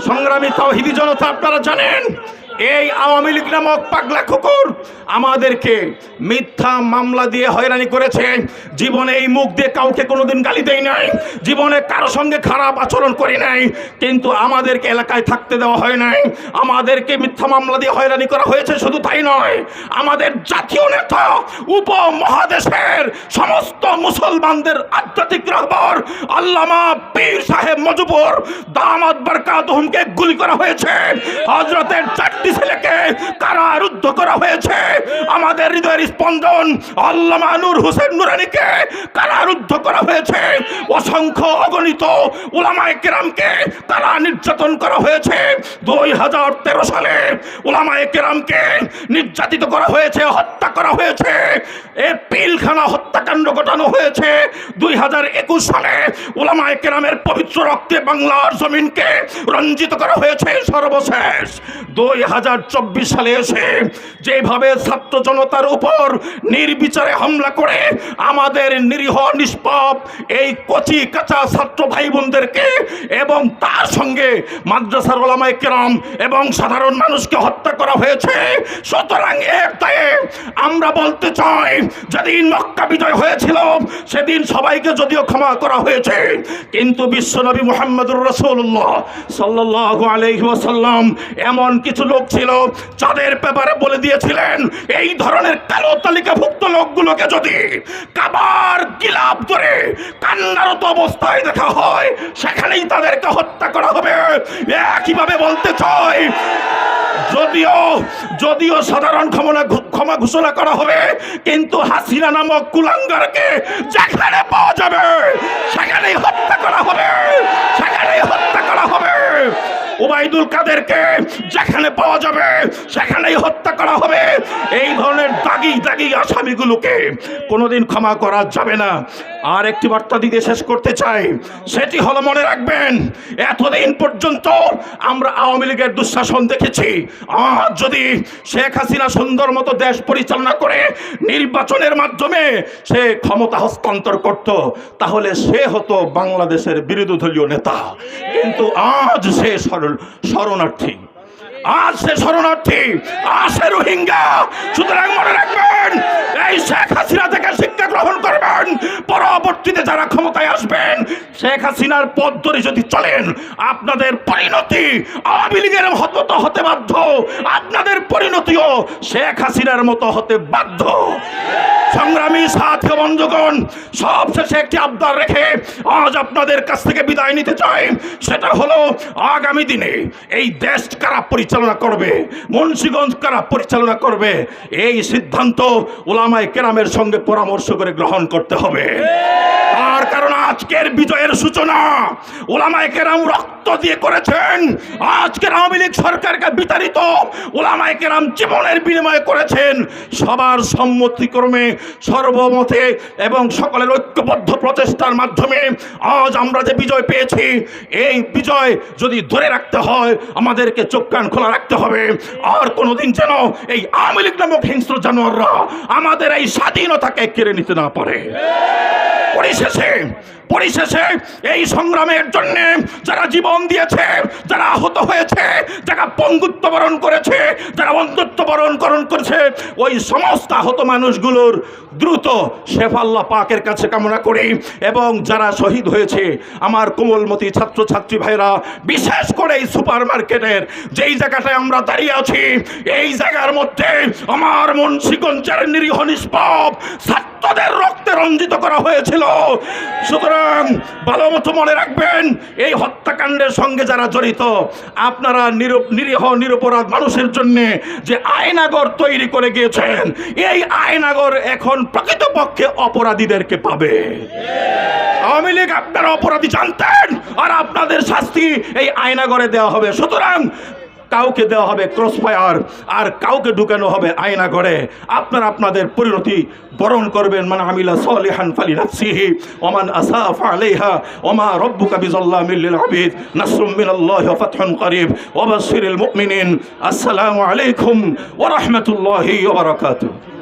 সংগ্রামী তাওহিদি জনতা আপনারা জানেন এই আওয়ামী লীগ নামক পাগলা কুকুর আমাদেরকে মিথ্যা মামলা দিয়ে হয়রানি করেছে। জীবনে এই মুখ দিয়ে কাউকে কোনোদিন গালি দেই নাই। জীবনে কারও সঙ্গে খারাপ আচরণ করি নাই। কিন্তু আমাদেরকে এলাকায় থাকতে দেওয়া হয় নাই। আমাদেরকে মিথ্যা মামলা দিয়ে হয়রানি করা হয়েছে শুধু তাই নয়। আমাদের জাতীয় নেতা, উপমহাদেশের সমস্ত মুসলমানদের আধ্যাত্মিক রাহবর আল্লামা পীর সাহেব মজুবুর দামাত বরকাতহুমকে গুলি করা হয়েছে। হজরতের চারটি ছেলেকে কারারুদ্ধ করা হয়েছে। আমাদের হৃদয়ের স্পন্দন আল্লামা নূর হোসেন নুরানিকে কারারুদ্ধ করা হয়েছে। অসংখ্য অগণিত ওলামায়ে কেরামকে কারা নির্যাতন করা হয়েছে। দুই হাজার তেরো সালে ওলামায়ে কেরামকে নির্যাতিত করা হয়েছে, হত্যা করা হয়েছে। এ পিলখানা হত্যাকাণ্ড ঘটানো হয়েছে। দুই হাজার একুশ সালে ওলামায়ে কেরামের পবিত্র রক্তে বাংলার জমিনকে রঞ্জিত করা হয়েছে সর্বশেষ। দুই হাজার চব্বিশ সালে এসে যেভাবে ছাত্র জনতার উপর নির্বিচারে হামলা করে আমাদের নিরীহ, নিষ্পাপ এই কচি কাঁচা ছাত্র ভাই বোনদেরকে এবং তার সঙ্গে মাদ্রাসার ওলামায়ে কেরাম এবং সাধারণ মানুষকে হত্যা করা হয়েছে। সুতরাং এক দায়ে আমরা বলতে চাই, যেদিন মক্কা বিজয় হয়েছিল, সেদিন সবাইকে যদিও ক্ষমা করা হয়েছে, কিন্তু বিশ্বনবী মোহাম্মদুর রসুল্লাহ সাল্লাহ আলহি ওয়াসাল্লাম এমন কিছু লোক ছিল যাদের ব্যাপারে বলে দিয়েছিলেন, এই ধরনের কালো তালিকাভুক্ত লোকগুলোকে যদি কাবার গিলাপ ধরে কান্নারত অবস্থায় দেখা হয়, সেখানেই তাদেরকে হত্যা করা হবে। একইভাবে বলতে চাই, যদিও যদিও সাধারণ ক্ষমা ক্ষমা ঘোষণা করা হবে, কিন্তু হাসিনা নামক কুলাঙ্গারকে যেখানে পাওয়া যাবে, সেখানেই হত্যা করা হবে সেখানেই হত্যা করা হবে ওবায়দুল কাদেরকে যেখানে পাওয়া যাবে, সেখানেই হত্যা করা হবে। এই ধরনের দাগি দাগি আসামিগুলোকে কোনোদিন ক্ষমা করা যাবে না। আর একটি বার্তা দিতে শেষ করতে চাই। সেটি হলো মনে রাখবেন, এতদিন পর্যন্ত আমরা আওয়ামী লীগের দুঃশাসন দেখেছি। আজ যদি শেখ হাসিনা সুন্দর মতো দেশ পরিচালনা করে নির্বাচনের মাধ্যমে সে ক্ষমতা হস্তান্তর করত, তাহলে সে হতো বাংলাদেশের বিরোধী দলীয় নেতা। কিন্তু আজ সে সরল, শরণার্থী। আজ সে শরণার্থী, আজ সে রোহিঙ্গা। সুতরাং মনে রাখবেন এই শেখ হাসিনা থেকে শিক্ষা গ্রহণ করবেন পরবর্তীতে যারা ক্ষমতায় আসবেন শেখ হাসিনার পথ ধরে যদি চলেন, আপনাদের পরিণতি আওয়ামী লীগের মতো হতে বাধ্য। আপনাদের পরিণতিও শেখ হাসিনার মতো হতে বাধ্য। সংগ্রামী সাথী বন্ধুগণ সবশেষে একটি আবদার রেখে আজ আপনাদের কাছ থেকে বিদায় নিতে চাই। সেটা হলো, আগামী দিনে এই দেশ কারা পরিচালনা করবে? মুন্সিগঞ্জ কারা পরিচালনা করবে? এই সিদ্ধান্ত ওলামায় কেরামের সঙ্গে পরামর্শ করে গ্রহণ করতে হবে। আজকের বিজয়ের সূচনা। ওলামায় কেরাম রক্ত দিয়ে করেছেন। আজকের আওয়ামী লীগ সরকারকে বিতাড়িত। ওলামায় কেরাম জীবনের বিনিময় করেছেন। সবার সম্মতিক্রমে, সর্বমতে এবং সকলের ঐক্যবদ্ধ প্রচেষ্টার মাধ্যমে আজ আমরা যে বিজয় পেয়েছি, এই বিজয় যদি ধরে রাখতে হয়, আমাদেরকে চোখ কান খোলা রাখতে হবে। আর কোনোদিন যেন এই আওয়ামী লীগ নামক হিংস্র জানোয়াররা আমাদের এই স্বাধীনতাকে কেড়ে নিতে না পারে। পরিশেষে পরিশেষে এই সংগ্রামের জন্য যারা জীবন দিয়েছে, যারা আহত হয়েছে, যারা পঙ্গুত্ব বরণ করেছে, যারা অন্ধত্ব বরণ করণ করেছে, ওই সমস্ত আহত মানুষগুলোর দ্রুত শেফাল্লা পাকের কাছে কামনা করি এবং যারা শহীদ হয়েছে, আমার কোমলমতি ছাত্রছাত্রী ভাইরা, বিশেষ করে এই সুপার মার্কেটের যেই জায়গাটায় আমরা দাঁড়িয়ে আছি, এই জায়গার মধ্যে আমার মুন্সিগঞ্জের নিরীহ নিষ্পাপ ছাত্রদের রক্তে রঞ্জিত করা হয়েছিল। সুতরাং ভালো মতো মনে রাখবেন, এই হত্যাকাণ্ডের সঙ্গে যারা জড়িত, আপনারা নিরীহ, নিরপরাধ মানুষের জন্য যে আয়নাগর তৈরি করে গিয়েছেন, এই আয়নাগর এখন প্রকৃতপক্ষে অপরাধীদেরকে পাবে। আওয়ামী লীগ, আপনারা অপরাধী জানতেন, আর আপনাদের শাস্তি এই আয়নাগরে দেওয়া হবে। সুতরাং কাউকে দেওয়া হবে ক্রস ফায়ার আর কাউকে ঢুকানো হবে আয়না করে আপনার আপনাদের পরিণতি বরণ করবেন মানে আমিলা সলিহান ফালি নাফসিহি, ওমান আসাফ আলাইহা, ওমা রব্বুকা বিজাল্লামিল লিল আবিদ, নাসরুম মিনাল্লাহি ফাতহুন করিব, ওয়া বাশশিরিল মুমিনিন। আসসালামু আলাইকুম ওয়া রাহমাতুল্লাহি ওয়া বারাকাতুহু।